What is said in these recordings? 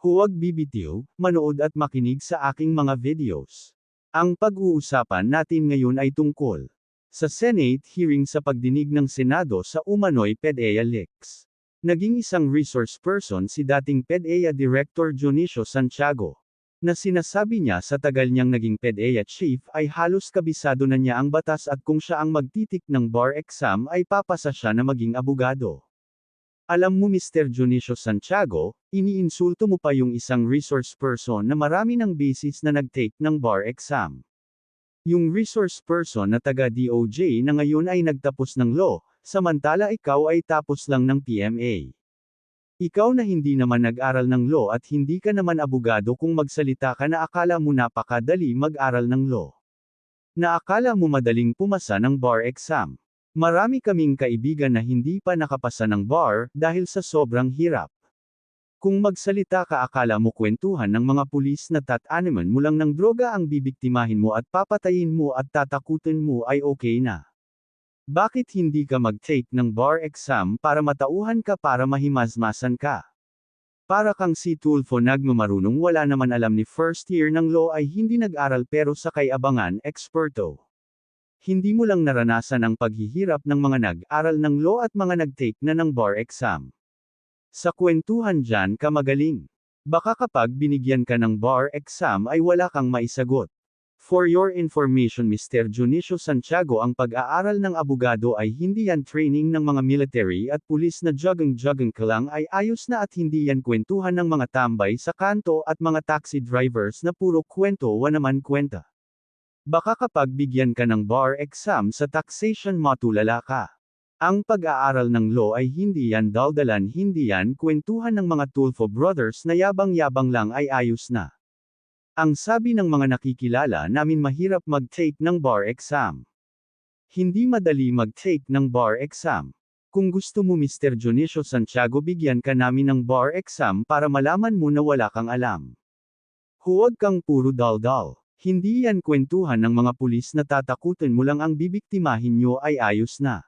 Huwag bibitiw, manood at makinig sa aking mga videos. Ang pag-uusapan natin ngayon ay tungkol sa Senate hearing sa pagdinig ng Senado sa Umano'y PDEA Leaks. Naging isang resource person si dating PDEA Director Dionisio Santiago, na sinasabi niya sa tagal niyang naging PDEA Chief ay halos kabisado na niya ang batas at kung siya ang magtitik ng bar exam ay papasa siya na maging abogado. Alam mo Mr. Dionisio Santiago, iniinsulto mo pa yung isang resource person na marami ng basis na nag-take ng bar exam. Yung resource person na taga DOJ na ngayon ay nagtapos ng law, samantala ikaw ay tapos lang ng PMA. Ikaw na hindi naman nag-aral ng law at hindi ka naman abogado kung magsalita ka na akala mo napakadali mag-aral ng law. Na akala mo madaling pumasa ng bar exam. Marami kaming kaibigan na hindi pa nakapasa ng bar, dahil sa sobrang hirap. Kung magsalita ka akala mo kwentuhan ng mga pulis na tataniman mo lang ng droga ang bibiktimahin mo at papatayin mo at tatakutin mo ay okay na. Bakit hindi ka mag-take ng bar exam para matauhan ka para mahimazmasan ka? Para kang si Tulfo nagmamarunong wala naman alam ni first year ng law ay hindi nag-aral pero sa abangan eksperto. Hindi mo lang naranasan ang paghihirap ng mga nag-aral ng law at mga nag-take na ng bar exam. Sa kwentuhan dyan ka magaling. Baka kapag binigyan ka ng bar exam ay wala kang maisagot. For your information Mr. Dionisio Santiago ang pag-aaral ng abogado ay hindi yan training ng mga military at pulis na jogging-jogging ka lang ay ayos na at hindi yan kwentuhan ng mga tambay sa kanto at mga taxi drivers na puro kwento wa naman kwenta. Baka kapag bigyan ka ng bar exam sa taxation matulala ka. Ang pag-aaral ng law ay hindi yan daldalan hindi yan kwentuhan ng mga Tulfo brothers na yabang-yabang lang ay ayos na. Ang sabi ng mga nakikilala namin mahirap mag-take ng bar exam. Hindi madali mag-take ng bar exam. Kung gusto mo Mr. Dionisio Santiago bigyan ka namin ng bar exam para malaman mo na wala kang alam. Huwag kang puro daldal. Hindi yan kwentuhan ng mga pulis na tatakutin mo lang ang bibiktimahin nyo ay ayos na.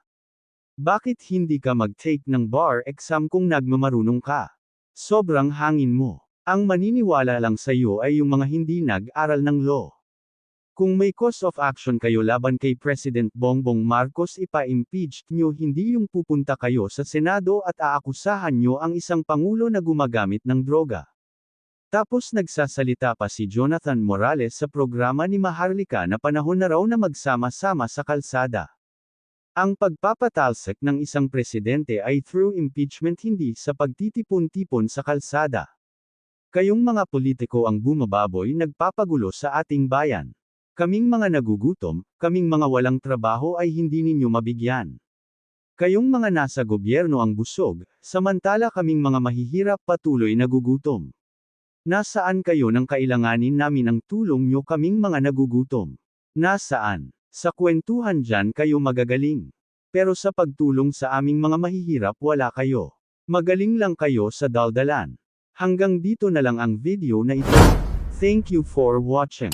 Bakit hindi ka mag-take ng bar exam kung nagmamarunong ka? Sobrang hangin mo. Ang maniniwala lang sa iyo ay yung mga hindi nag-aral ng law. Kung may cause of action kayo laban kay President Bongbong Marcos ipa-impeach nyo hindi yung pupunta kayo sa Senado at aakusahan nyo ang isang pangulo na gumagamit ng droga. Tapos nagsasalita pa si Jonathan Morales sa programa ni Maharlika na panahon na raw na magsama-sama sa kalsada. Ang pagpapatalsik ng isang presidente ay through impeachment hindi sa pagtitipon-tipon sa kalsada. Kayong mga politiko ang bumababoy nagpapagulo sa ating bayan. Kaming mga nagugutom, kaming mga walang trabaho ay hindi ninyo mabigyan. Kayong mga nasa gobyerno ang busog, samantala kaming mga mahihirap patuloy nagugutom. Nasaan kayo nang kailanganin namin ang tulong nyo kaming mga nagugutom? Nasaan? Sa kwentuhan dyan kayo magagaling. Pero sa pagtulong sa aming mga mahihirap wala kayo. Magaling lang kayo sa daldalan. Hanggang dito na lang ang video na ito. Thank you for watching.